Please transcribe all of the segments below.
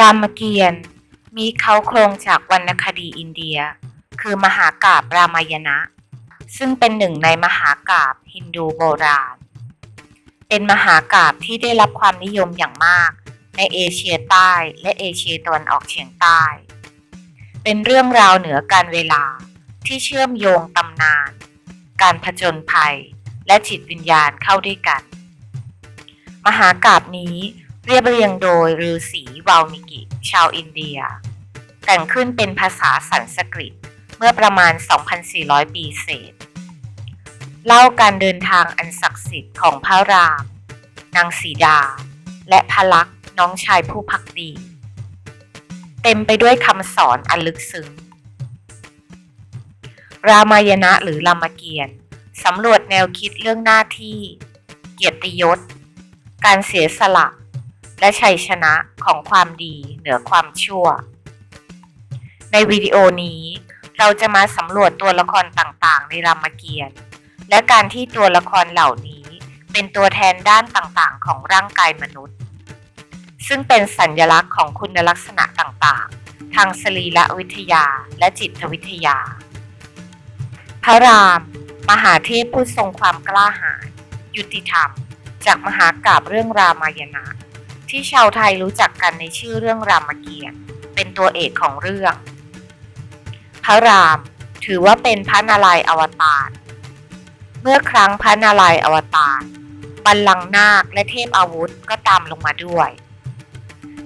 รามเกียรติ์มีเขาโครงจากวรรณคดีอินเดีย คือมหากาบรามายณะ ซึ่งเป็นหนึ่งในมหากาบฮินดูโบราณ เป็นมหากาบที่ได้รับความนิยมอย่างมาก ในเอเชียใต้และเอเชียตะวันออกเฉียงใต้ เป็นเรื่องราวเหนือการเวลาที่เชื่อมโยงตำนาน การผจญภัย และจิตวิญญาณเข้าด้วยกัน มหากาบนี้ เรียบเรียงโดยฤาษีวาลมิกิ ชาวอินเดีย แต่งขึ้นเป็นภาษาสันสกฤตเมื่อประมาณ 2,400 ปีเศษ เล่าการเดินทางอันศักดิ์สิทธิ์ของพระราม นางสีดา และพระลักษณ์น้องชายผู้พักดี เต็มไปด้วยคำสอนอันลึกซึ้ง รามายณะหรือรามเกียรติสำรวจแนวคิดเรื่องหน้าที่ เกียรติยศ การเสียสละ และชัยชนะของความดีเหนือความชั่ว ในวิดีโอนี้เราจะมาสำรวจตัวละครต่างๆ ในรามเกียรติ์และการที่ตัวละครเหล่านี้เป็นตัวแทนด้านต่างๆ ของร่างกายมนุษย์ ซึ่งเป็นสัญญลักษณ์ของคุณลักษณะต่างๆ ทางสรีระวิทยาและจิตวิทยา พระราม มหาเทพผู้ทรงความกล้าหาญยุติธรรม จากมหากราบเรื่องรามายณะ ที่ชาวไทยรู้จักกันในชื่อเรื่องรามเกียรติ์เป็นตัวเอกของเรื่อง พระรามถือว่าเป็นพระนารายณ์อวตารเมื่อครั้งพระนารายณ์อวตารบัลลังก์นาคและเทพอาวุธก็ตามลงมาด้วย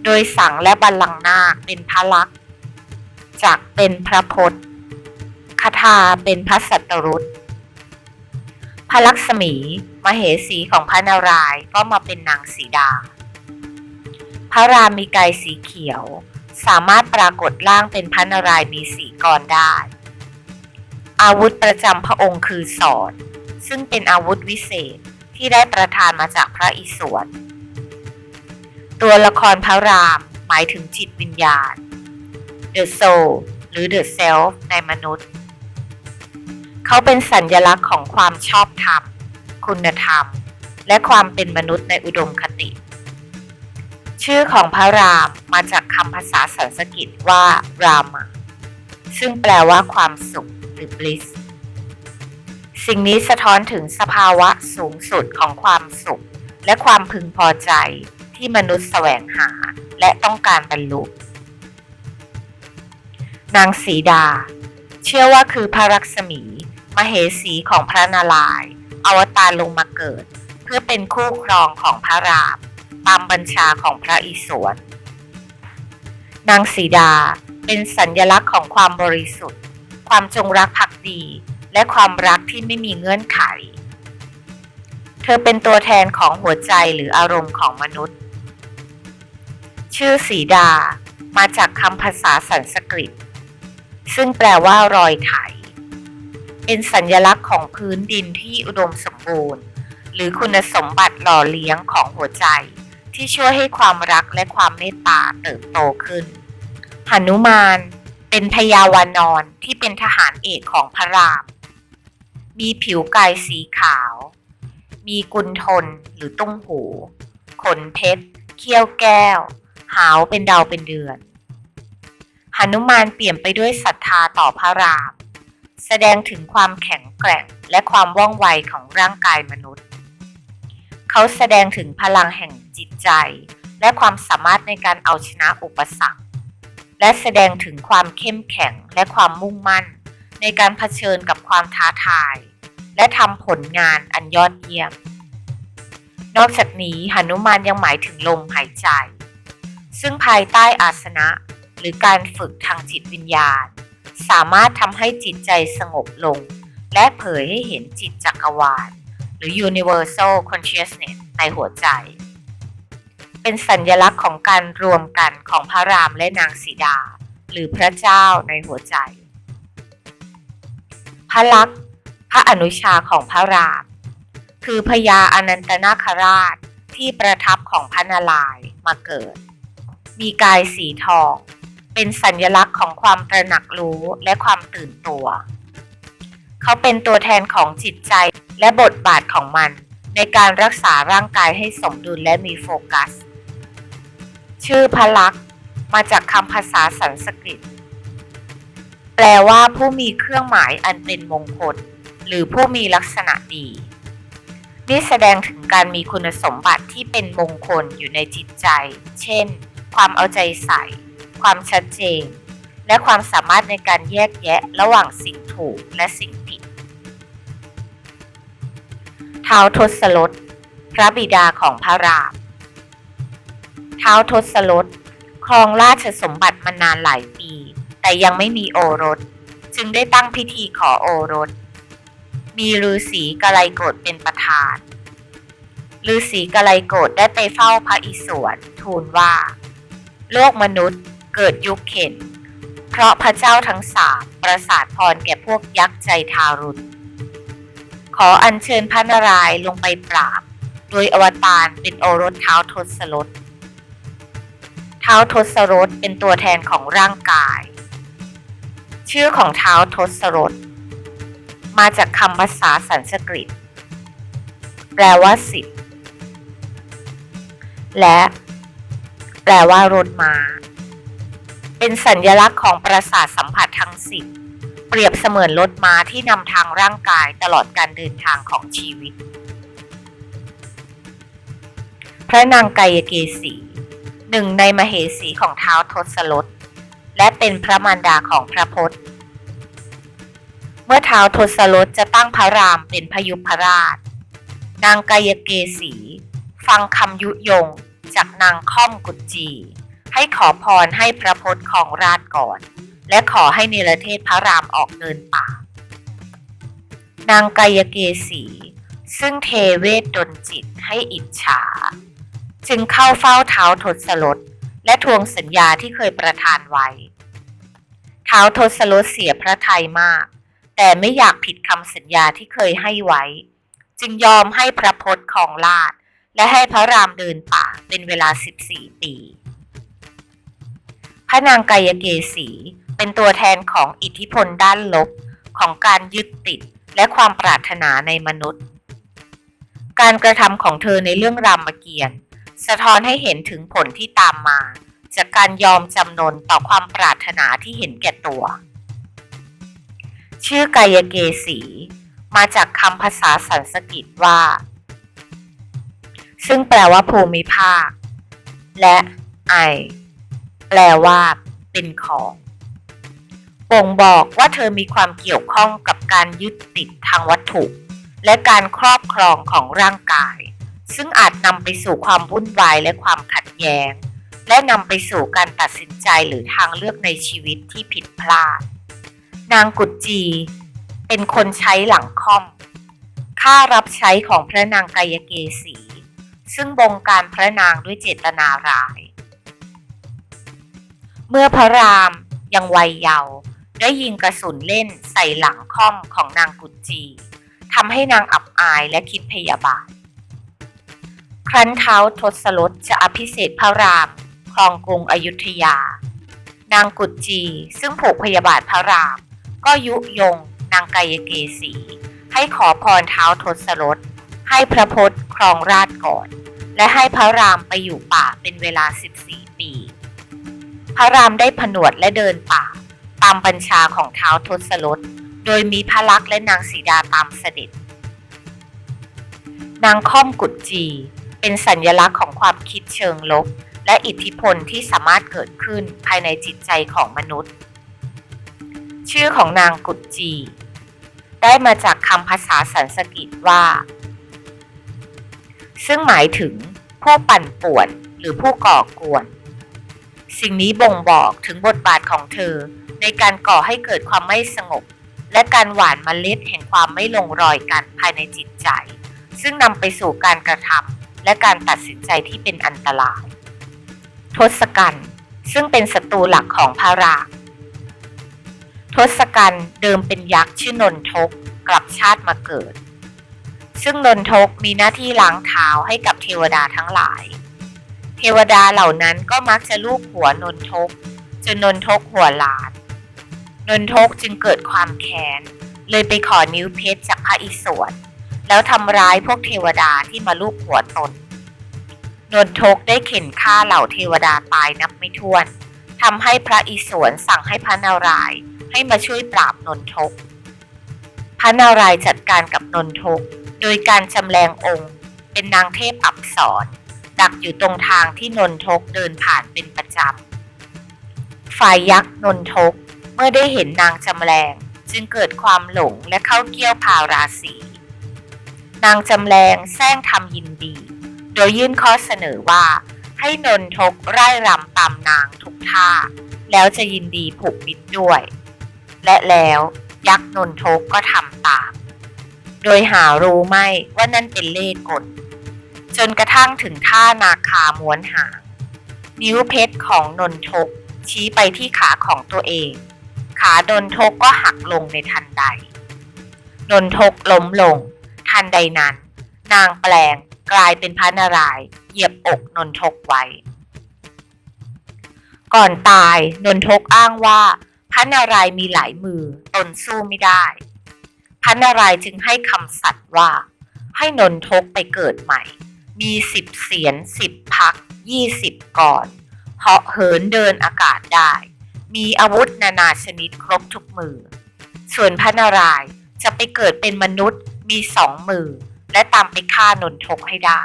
โดยสังและบัลลังก์นาคเป็นพระลักษณ์จักเป็นพระพจน์คาถาเป็นพระสัตตรุษพระลักษมี มเหสีของพระนารายณ์ก็มาเป็นนางสีดา พระรามมีกายสีเขียว สามารถปรากฏร่างเป็นพระนารายณ์มีสีกรได้ อาวุธประจำพระองค์คือสอนซึ่งเป็นอาวุธวิเศษที่ได้ประทานมาจากพระอิศวรตัวละครพระรามหมายถึงจิตวิญญาณ The Soul หรือ The Self ในมนุษย์ เขาเป็นสัญญลักษณ์ของความชอบธรรม คุณธรรม และความเป็นมนุษย์ในอุดมคติ ชื่อของพระรามมาจากคำภาษาสันสกฤตว่า รามาซึ่งแปลว่าความสุขหรือ bliss สิ่งนี้สะท้อนถึงสภาวะสูงสุดของความสุข และความพึงพอใจที่มนุษย์แสวงหาและต้องการบรรลุ นางสีดา เชื่อว่าคือพระรักษมี มเหสีของพระนารายณ์อวตารลงมาเกิด เพื่อเป็นคู่ครองของพระราม ตามบัญชาของพระอิศวร นางสีดาเป็นสัญญลักษณ์ของความบริสุทธิ์ ความจงรักภักดี และความรักที่ไม่มีเงื่อนไข เธอเป็นตัวแทนของหัวใจหรืออารมณ์ของมนุษย์ ชื่อสีดามาจากคำภาษาสันสกฤต ซึ่งแปลว่ารอยไถ เป็นสัญญลักษณ์ของพื้นดินที่อุดมสมบูรณ์ หรือคุณสมบัติหล่อเลี้ยงของหัวใจ ที่ช่วยให้ความรักและความเมตตาเติบโตขึ้นหนุมานเป็นพยาวานอนที่เป็นทหารเอกของพระราม มีผิวกายสีขาว มีกุนทนหรือตุ้งหู ขนเพชร เขี้ยวแก้ว หาวเป็นดาวเป็นเดือนหนุมานเปลี่ยมไปด้วยศรัทธาต่อพระราม แสดงถึงความแข็งแกร่งและความว่องไวของร่างกายมนุษย์ เขาแสดงถึงพลังแห่ง จิตใจ และความสามารถในการเอาชนะอุปสรรค และแสดงถึงความเข้มแข็งและความมุ่งมั่น ในการเผชิญกับความท้าทาย และทำผลงานอันยอดเยี่ยม นอกจากนี้หนุมานยังหมายถึงลมหายใจ ซึ่งภายใต้อาสนะหรือการฝึกทางจิตวิญญาณ สามารถทำให้จิตใจสงบลง และเผยให้เห็นจิตจักรวาลหรือ universal consciousness ในหัวใจ เป็นสัญญลักษณ์ของการรวมกันของพระรามและนางสีดา หรือพระเจ้าในหัวใจ พระลักษณ์พระอนุชาของพระราม คือพญาอนันตนาคราชที่ประทับของพระนารายณ์มาเกิด มีกายสีทอง เป็นสัญญลักษณ์ของความตระหนักรู้และความตื่นตัว เขาเป็นตัวแทนของจิตใจและบทบาทของมันในการรักษาร่างกายให้สมดุลและมีโฟกัส ชื่อพระลักษ์มาจากคำภาษาสันสกฤต แปลว่าผู้มีเครื่องหมายอันเป็นมงคล หรือผู้มีลักษณะดี นี่แสดงถึงการมีคุณสมบัติที่เป็นมงคลอยู่ในจิตใจ เช่น ความเอาใจใส่ ความชัดเจน และความสามารถในการแยกแยะระหว่างสิ่งถูกและสิ่งผิดท้าวทศรถพระบิดาของพระราม ท้าวทศรถครองราชสมบัติมานานหลายปี แต่ยังไม่มีโอรส จึงได้ตั้งพิธีขอโอรส มีฤาษีกะไลโกฏเป็นประธานฤาษีกะไลโกฏได้ไปเฝ้าพระอิศวรทูลว่า โลกมนุษย์เกิดยุคเข็น เพราะพระเจ้าทั้งสามประสาทพรแก่พวกยักษ์ใจทารุณขออัญเชิญพระนารายณ์ลงไปปราบ โดยอวตารเป็นโอรสเท้าทศรถ เท้าทศรถเป็นตัวแทนของร่างกาย ชื่อของเท้าทศรถมาจากคำภาษาสันสกฤต แปลว่าสิบและแปลว่ารถม้า เป็นสัญญลักษณ์ของประสาทสัมผัสทั้งสิบเปรียบเสมือนรถม้าที่นำทางร่างกายตลอดการเดินทางของชีวิต พระนางไกายเกษี หนึ่งในมเหสีของเท้าวทศรถและเป็นพระมารดาของพระพศเมื่อเท้าวทศรถจะตั้งพระรามเป็นพยุพราช นางกายเกษี ฟังคำยุยงจากนางค่อมกุจจี ให้ขอพรให้พระพศของราชก่อน และขอให้เนรเทศพระรามออกเดินป่า นางกายเกษี ซึ่งเทเวศดนจิตให้อิจฉา จึงเข้าเฝ้าเท้าทศรถและทวงสัญญาที่เคยประทานไว้ เท้าทศรถเสียพระทัยมาก แต่ไม่อยากผิดคำสัญญาที่เคยให้ไว้ จึงยอมให้พระพศของราชและให้พระรามเดินป่าเป็นเวลา 14 ปี พระนางกายเกษีเป็นตัวแทนของอิทธิพลด้านลบของการยึดติดและความปรารถนาในมนุษย์ การกระทำของเธอในเรื่องรามเกียรติ์ สะท้อนให้เห็นถึงผลที่ตามมา จากการยอมจำนนต่อความปรารถนาที่เห็นแก่ตัว ชื่อกายเกษีมาจากคำภาษาสันสกฤตว่า ซึ่งแปลว่าภูมิภาค และไอ แปลว่า เป็นของบ่งบอกว่าเธอมีความเกี่ยวข้องกับการยึดติดทางวัตถุ และการครอบครองของร่างกาย ซึ่งอาจนำไปสู่ความวุ่นวายและความขัดแย้ง และนำไปสู่การตัดสินใจหรือทางเลือกในชีวิตที่ผิดพลาด นางกุจจี เป็นคนใช้หลังค่อม ค่ารับใช้ของพระนางกายเกษี ซึ่งบงการพระนางด้วยเจตนาร้าย เมื่อพระรามยังวัยเยาว์ได้ยิงกระสุนเล่นใส่หลังค่อมของนางกุจจีทำให้นางอับอายและคิดพยาบาท ครั้นเท้าทศรถจะอภิเษกพระรามครองกรุงอยุธยา นางกุจจีซึ่งผูกพยาบาทพระราม ก็ยุยงนางกายเกษีให้ขอพรเท้าทศรถให้พระพศครองราชก่อน และให้พระรามไปอยู่ป่าเป็นเวลา 14 ปี พระรามได้ผนวดและเดินป่า ตามบัญชาของเท้าทศรถโดยมีพระลักษณ์และนางสีดาตามเสด็จ นางค่อมกุจจี เป็นสัญญลักษณ์ของความคิดเชิงลบ และอิทธิพลที่สามารถเกิดขึ้นภายในจิตใจของมนุษย์ ชื่อของนางกุจจี ได้มาจากคำภาษาสันสกฤตว่า ซึ่งหมายถึงผู้ปั่นป่วนหรือผู้ก่อกวน สิ่งนี้บ่งบอกถึงบทบาทของเธอในการก่อให้เกิดความไม่สงบ และการหว่านเมล็ดแห่งความไม่ลงรอยกันภายในจิตใจ ซึ่งนำไปสู่การกระทำ และการตัดสินใจที่เป็นอันตราย ทศกัณฐ์ซึ่งเป็นศัตรูหลักของพระรามทศกัณฐ์เดิมเป็นยักษ์ชื่อนนทกกลับชาติมาเกิด ซึ่งนนทกมีหน้าที่ล้างเท้าให้กับเทวดาทั้งหลาย เทวดาเหล่านั้นก็มักจะลูบหัวนนทกจนนนทกหัวล้าน นนทกจึงเกิดความแค้น เลยไปขอนิ้วเพชรจากพระอิศวร แล้วทำร้ายพวกเทวดาที่มาลูบหัวตน นนทกได้เข็นฆ่าเหล่าเทวดาตายนับไม่ถ้วนทำให้พระอิศวรสั่งให้พระนารายณ์ให้มาช่วยปราบนนทก พระนารายณ์จัดการกับนนทก โดยการจำแรงองค์ เป็นนางเทพอับสรดักอยู่ตรงทางที่นนทกเดินผ่านเป็นประจำ ฝ่ายยักษ์นนทกเมื่อได้เห็นนางจำแรง จึงเกิดความหลงและเข้าเกี่ยวพาราศี นางจำแรงแซงทำยินดี โดยยื่นข้อเสนอว่า ให้นนทกไร่รำตามนางทุกท่า แล้วจะยินดีผูกมิตรด้วย และแล้วยักษ์นนทกก็ทำตาม โดยหารู้ไม่ว่านั่นเป็นเล่ห์กลจนกระทั่งถึงท่านาคาม้วนหาง นิ้วเพชรของนนทกชี้ไปที่ขาของตัวเอง ขานนทกก็หักลงในทันใด นนทกล้มลง ทันใดนั้น นางแปลงกลายเป็นพระนารายณ์เหยียบอกนนทกไว้ ก่อนตายนนทกอ้างว่าพระนารายณ์มีหลายมือตนสู้ไม่ได้ พระนารายณ์จึงให้คำสัตย์ว่า ให้นนทกไปเกิดใหม่ มีสิบเสียนสิบพักยี่สิบก่อนเหาะเหินเดินอากาศได้ มีอาวุธนานาชนิดครบทุกมือ ส่วนพระนารายณ์จะไปเกิดเป็นมนุษย์ มีสองมือ และตามไปฆ่านนทกให้ได้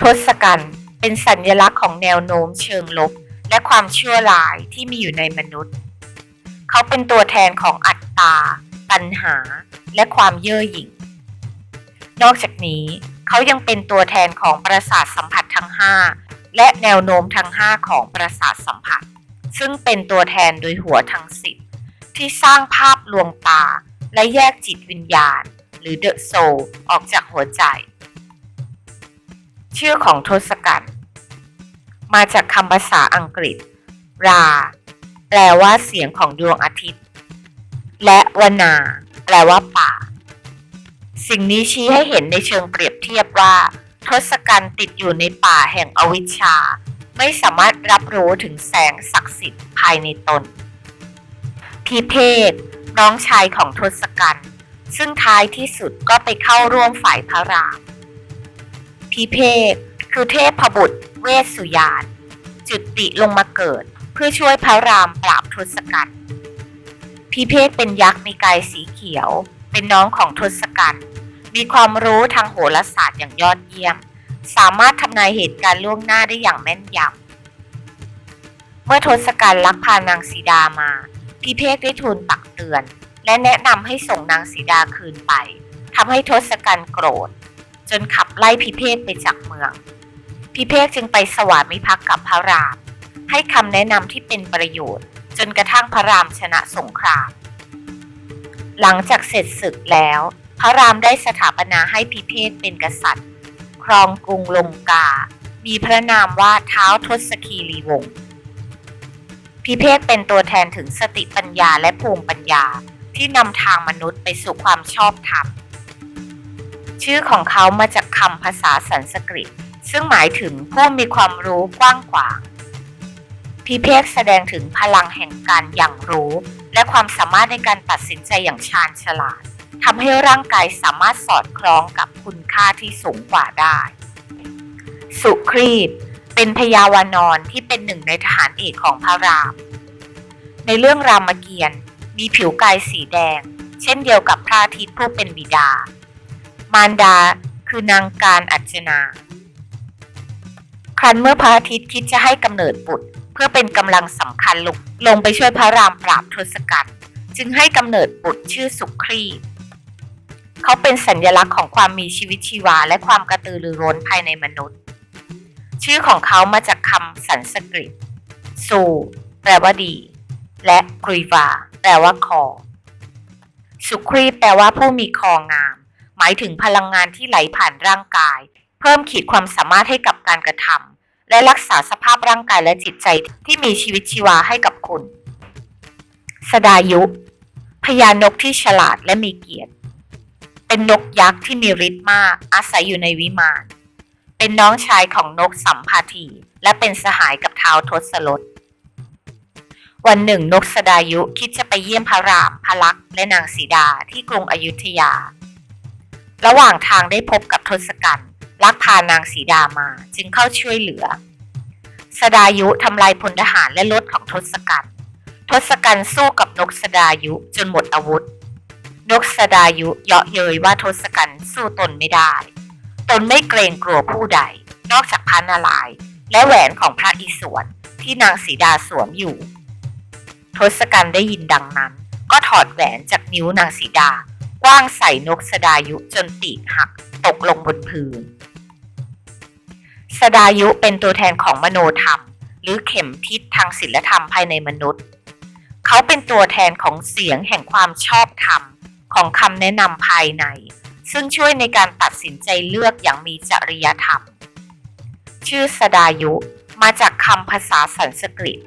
ทศกัณฐ์เป็นสัญลักษณ์ของแนวโน้มเชิงลบ และความชั่วร้ายที่มีอยู่ในมนุษย์ เขาเป็นตัวแทนของอัตตา ตัณหา และความเย่อหยิ่ง นอกจากนี้เขายังเป็นตัวแทนของประสาทสัมผัสทั้ง 5 และแนวโน้มทั้ง 5 ของประสาทสัมผัส ซึ่งเป็นตัวแทนโดยหัวทั้งสิบที่สร้างภาพลวงตา และแยกจิตวิญญาณ หรือเดอะโซออกจากหัวใจ ชื่อของทศกัณฐ์มาจากคำภาษาอังกฤษ รา แปลว่าเสียงของดวงอาทิตย์ และวนา แปลว่าป่า สิ่งนี้ชี้ให้เห็นในเชิงเปรียบเทียบว่า ทศกัณฐ์ติดอยู่ในป่าแห่งอวิชชา ไม่สามารถรับรู้ถึงแสงศักดิ์สิทธิ์ภายในตนพิเภก น้องชายของทศกัณฐ์ซึ่งท้ายที่สุดก็ไปเข้าร่วมฝ่ายพระรามพิเภกคือเทพบุตรเวสสุยานจุติลงมาเกิดเพื่อช่วยพระรามปราบทศกัณฐ์พิเภกเป็นยักษ์มีกายสีเขียว เป็นน้องของทศกัณฐ์มีความรู้ทางโหราศาสตร์อย่างยอดเยี่ยม สามารถทำนายเหตุการณ์ล่วงหน้าได้อย่างแม่นยำเมื่อทศกัณฐ์ลักพานางสีดามา พิเภกได้ทูลตักเตือน และแนะนำให้ส่งนางสีดาคืนไปทำให้ทศกัณฐ์โกรธ จนขับไล่พิเภกไปจากเมือง พิเภกจึงไปสวามิภักดิ์กับพระราม ให้คำแนะนำที่เป็นประโยชน์ จนกระทั่งพระรามชนะสงคราม หลังจากเสร็จศึกแล้ว พระรามได้สถาปนาให้พิเภกเป็นกษัตริย์ ครองกรุงลงกา มีพระนามว่าเท้าทศคีรีวงศ์ พิเภกเป็นตัวแทนถึงสติปัญญาและภูมิปัญญาที่นำทางมนุษย์ไปสู่ความชอบธรรม ชื่อของเขามาจากคำภาษาสันสกฤต ซึ่งหมายถึงผู้มีความรู้กว้างขวาง พิเภกแสดงถึงพลังแห่งการอย่างรู้ และความสามารถในการตัดสินใจอย่างชาญฉลาดทำให้ร่างกายสามารถสอดคล้องกับคุณค่าที่สูงกว่าได้ สุครีต เป็นพยาวานอนที่เป็นหนึ่งในทหารเอกของพระราม ในเรื่องรามเกียรติ์มีผิวกายสีแดง เช่นเดียวกับพระอาทิตย์ผู้เป็นบิดา มารดาคือนางการอัจนา ครั้นเมื่อพระอาทิตย์คิดจะให้กำเนิดบุตร เพื่อเป็นกำลังสำคัญลงลงไปช่วยพระรามปราบทศกัณฐ์จึงให้กำเนิดบุตรชื่อสุครีเขาเป็นสัญลักษณ์ของความมีชีวิตชีวาและความกระตือรือร้นภายในมนุษย์ ชื่อของเขามาจากคำสันสกฤต สูแปลว่าดี และกรีวา แปลว่าคอ สุครีแปลว่าผู้มีคองาม หมายถึงพลังงานที่ไหลผ่านร่างกาย เพิ่มขีดความสามารถให้กับการกระทำและรักษาสภาพร่างกายและจิตใจที่มีชีวิตชีวาให้กับคุณ สดายุพญานกที่ฉลาดและมีเกียรติ เป็นนกยักษ์ที่มีฤทธิ์มาก อาศัยอยู่ในวิมาน เป็นน้องชายของนกสัมภาทีและเป็นสหายกับเท้าวทศรถวันหนึ่งนกสดายุคิดจะไปเยี่ยมพระรามพระลักษณ์และนางสีดาที่กรุงอยุธยา ระหว่างทางได้พบกับทศกัณฐ์ลักพานางสีดามาจึงเข้าช่วยเหลือ สดายุทำลายพลทหารและรถของทศกัณฐ์ทศกัณฐ์สู้กับนกสดายุจนหมดอาวุธ นกสดายุเยาะเย้ยว่าทศกัณฐ์สู้ตนไม่ได้ ตนไม่เกรงกลัวผู้ใด นอกจากพระนารายณ์และแหวนของพระอิศวรที่นางสีดาสวมอยู่ ทศกัณฐ์ได้ยินดังนั้น ก็ถอดแหวนจากนิ้วนางสีดากว้างใส่นกสดายุจนปีกหักตกลงบนพื้น สดายุเป็นตัวแทนของมโนธรรม หรือเข็มทิศทางศีลธรรมภายในมนุษย์ เขาเป็นตัวแทนของเสียงแห่งความชอบธรรมของคำแนะนำภายใน ซึ่งช่วยในการตัดสินใจเลือกอย่างมีจริยธรรม ชื่อสดายุมาจากคำภาษาสันสกฤต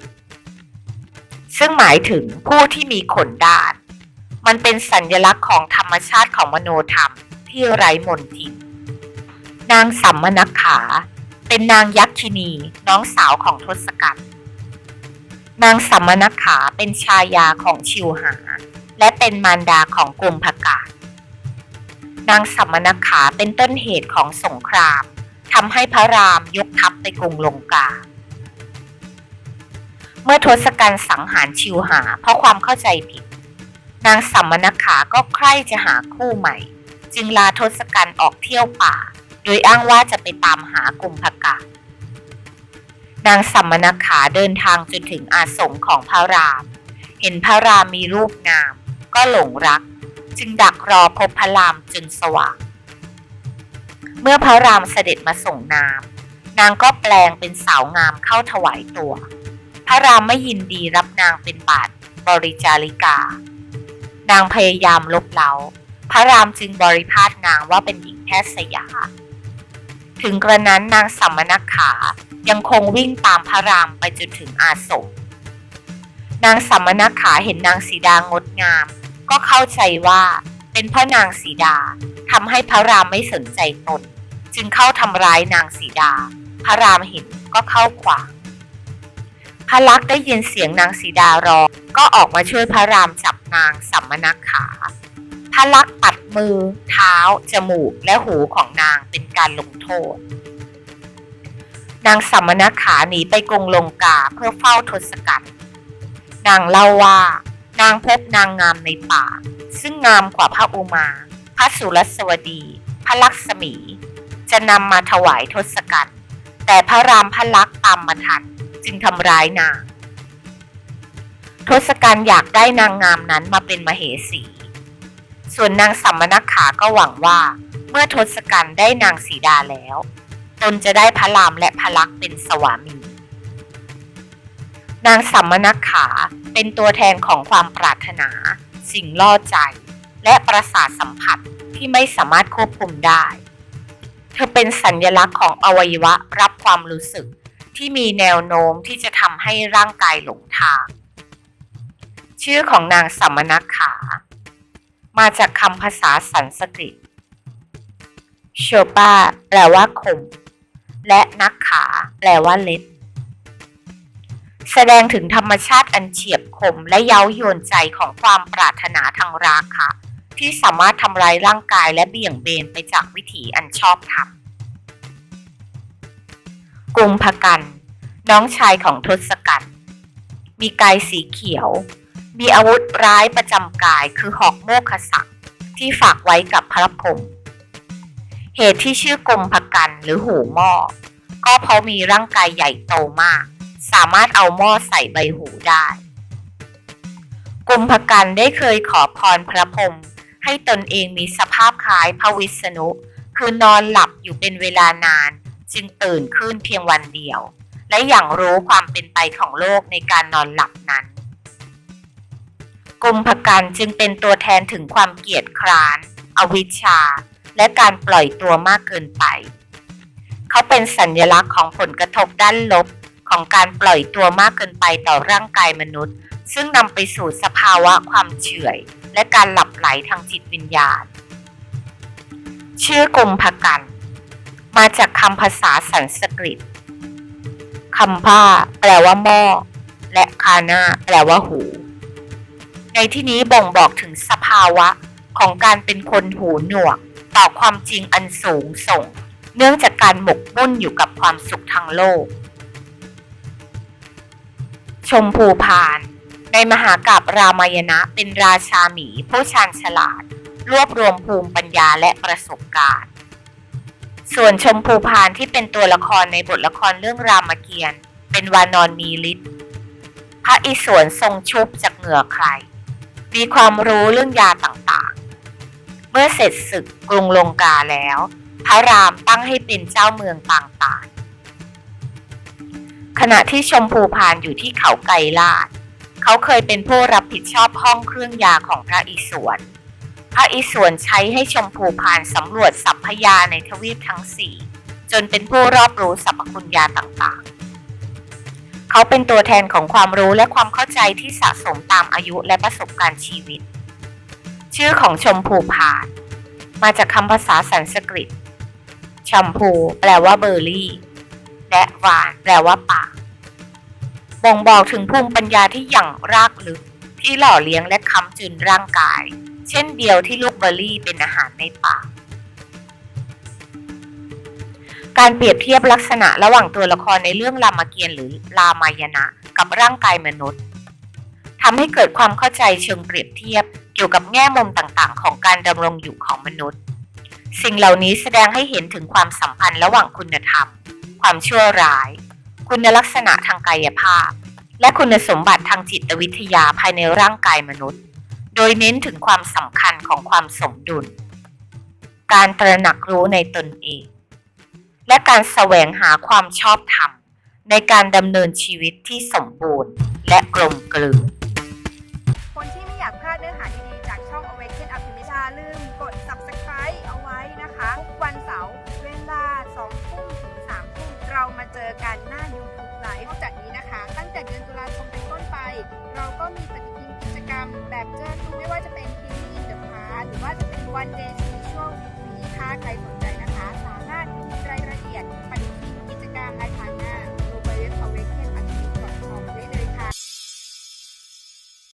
ซึ่งหมายถึงผู้ที่มีขนด้าน มันเป็นสัญลักษณ์ของธรรมชาติของมโนธรรมที่ไร้มนทินนางสัมมนักขา เป็นนางยักษินีน้องสาวของทศกัณฐ์นางสัมมนักขาเป็นชายาของชิวหา และเป็นมารดาของกุมภกาศ นางสัมมนขาเป็นต้นเหตุของสงครามทำให้พระรามยกทัพไปกรุงลงกา เมื่อทศกัณฐ์สังหารชิวหา เพราะความเข้าใจผิด นางสัมมนขาก็ใคร่จะหาคู่ใหม่ จึงลาทศกัณฐ์ออกเที่ยวป่า โดยอ้างว่าจะไปตามหากุมภกาศนางสัมมนขาเดินทางจนถึงอาสมของพระราม เห็นพระรามมีรูปงาม ก็หลงรัก จึงดักรอพบพระรามจนสว่าง เมื่อพระรามเสด็จมาส่งน้ำนางก็แปลงเป็นสาวงามเข้าถวายตัว พระรามไม่ยินดีรับนางเป็นบาทบริจาริกา นางพยายามลบเล้า พระรามจึงบริพาทนางว่าเป็นหญิงแพทย์สยา ถึงกระนั้นนางสัมมนักขายังคงวิ่งตามพระรามไปจนถึงอาสมนางสัมมนักขาเห็นนางสีดางดงาม ก็เข้าใจว่าเป็นพระนางสีดาทำให้พระรามไม่สนใจตน จึงเข้าทำร้ายนางสีดา พระรามเห็นก็เข้าขวางพระลักษณ์ได้ยินเสียงนางสีดาร้องก็ออกมาช่วยพระรามจับนางสัมมนักขาพระลักษณ์ตัดมือ เท้า จมูก และหูของนางเป็นการลงโทษ นางสัมมนักขาหนีไปกรุงลงกาเพื่อเฝ้าทศกัณฐ์นางเล่าว่า นางพบนางงามในป่า ซึ่งงามกว่าพระอุมา พระสุรสวดี พระลักษมี จะนำมาถวายทศกัณฐ์แต่พระรามพระลักษ์ตามมาทันจึงทำร้ายนาง ทศกัณฐ์อยากได้นางงามนั้นมาเป็นมเหสี ส่วนนางสัมมนักขาก็หวังว่า เมื่อทศกัณฐ์ได้นางสีดาแล้ว ตนจะได้พระรามและพระลักษ์เป็นสวามี นางสัมมนักขาเป็นตัวแทนของความปรารถนา สิ่งล่อใจ และประสาทสัมผัสที่ไม่สามารถควบคุมได้ เธอเป็นสัญญลักษณ์ของอวัยวะรับความรู้สึกที่มีแนวโน้มที่จะทำให้ร่างกายหลงทาง ชื่อของนางสัมมนักขา มาจากคำภาษาสันสกฤตโชปาแปลว่าคมและนักขา แปลว่าเล็บ แสดงถึงธรรมชาติอันเฉียบคมและเย้ายวนใจของความปรารถนาทางราคะ ที่สามารถทำลายร่างกายและเบี่ยงเบนไปจากวิถีอันชอบธรรมกุมภกัน น้องชายของทศกัณฐ์มีกายสีเขียว มีอาวุธร้ายประจำกายคือหอกโมกขศักดิ์ที่ฝากไว้กับพระพรหมเหตุที่ชื่อกุมภกันหรือหูหม้อก็เพราะมีร่างกายใหญ่โตมาก สามารถเอาหม้อใส่ใบหูได้กุมภกันได้เคยขอพรพระพรหมให้ตนเองมีสภาพคล้ายพระวิษณุ คือนอนหลับอยู่เป็นเวลานาน จึงตื่นขึ้นเพียงวันเดียว และอย่างรู้ความเป็นไปของโลกในการนอนหลับนั้นกุมภกันจึงเป็นตัวแทนถึงความเกียจคร้าน อวิชชา และการปล่อยตัวมากเกินไป เขาเป็นสัญลักษณ์ของผลกระทบด้านลบ ของการปล่อยตัวมากเกินไปต่อร่างกายมนุษย์ ซึ่งนำไปสู่สภาวะความเฉื่อยและการหลับไหลทางจิตวิญญาณ ชื่อกุมภกัน มาจากคำภาษาสันสกฤตคำผ้าแปลว่าหม้อ และคานาแปลว่าหู ในที่นี้บ่งบอกถึงสภาวะของการเป็นคนหูหนวก ต่อความจริงอันสูงส่ง เนื่องจากการหมกมุ่นอยู่กับความสุขทางโลก ชมพูพาน ในมหากาบรามายณะเป็นราชาหมีผู้ชาญฉลาด รวบรวมภูมิปัญญาและประสบการณ์ ส่วนชมพูพานที่เป็นตัวละครในบทละครเรื่องรามเกียรติ์เป็นวานอนมีฤทธิ์พระอิศวรทรงชุบจากเหงื่อใคร มีความรู้เรื่องยาต่างๆ เมื่อเสร็จศึกกรุงลงกาแล้ว พระรามตั้งให้เป็นเจ้าเมืองต่างๆ ขณะที่ชมพูพานอยู่ที่เขาไกรลาด เขาเคยเป็นผู้รับผิดชอบห้องเครื่องยาของพระอิศวร พระอิศวรใช้ให้ชมพูพานสำรวจสัพพยาในทวีปทั้งสี่จนเป็นผู้รอบรู้สรรพคุณยาต่างๆ เขาเป็นตัวแทนของความรู้และความเข้าใจที่สะสมตามอายุและประสบการณ์ชีวิต ชื่อของชมพูพาน มาจากคำภาษาสันสกฤตชมพูแปลว่าเบอร์รี่ และวานแปลว่าป่า บ่งบอกถึงภูมิปัญญาที่อย่างรากลึกที่หล่อเลี้ยงและค้ำจุนร่างกาย เช่นเดียวที่ลูกเบอร์รี่เป็นอาหารในป่า การเปรียบเทียบลักษณะระหว่างตัวละครในเรื่องรามเกียรติ์หรือรามายณะกับร่างกายมนุษย์ทำให้เกิดความเข้าใจเชิงเปรียบเทียบเกี่ยวกับแง่มุมต่างๆ ของการดำรงอยู่ของมนุษย์ สิ่งเหล่านี้แสดงให้เห็นถึงความสัมพันธ์ระหว่างคุณธรรม ความชั่วร้าย คุณลักษณะทางกายภาพ และคุณสมบัติทางจิตวิทยาภายในร่างกายมนุษย์ โดยเน้นถึงความสำคัญของความสมดุล การตระหนักรู้ในตนเอง และการแสวงหาความชอบธรรมในการดำเนินชีวิตที่สมบูรณ์และกลมกลืนคน แบบเจอตูไม่ว่าจะเป็นคิวีเดอะพาร์หรือว่าจะเป็นวันเดย์สีช่วงนี้ถ้าใครสนใจนะคะ สามารถดูรายละเอียดปฏิทินกิจกรรมรายการ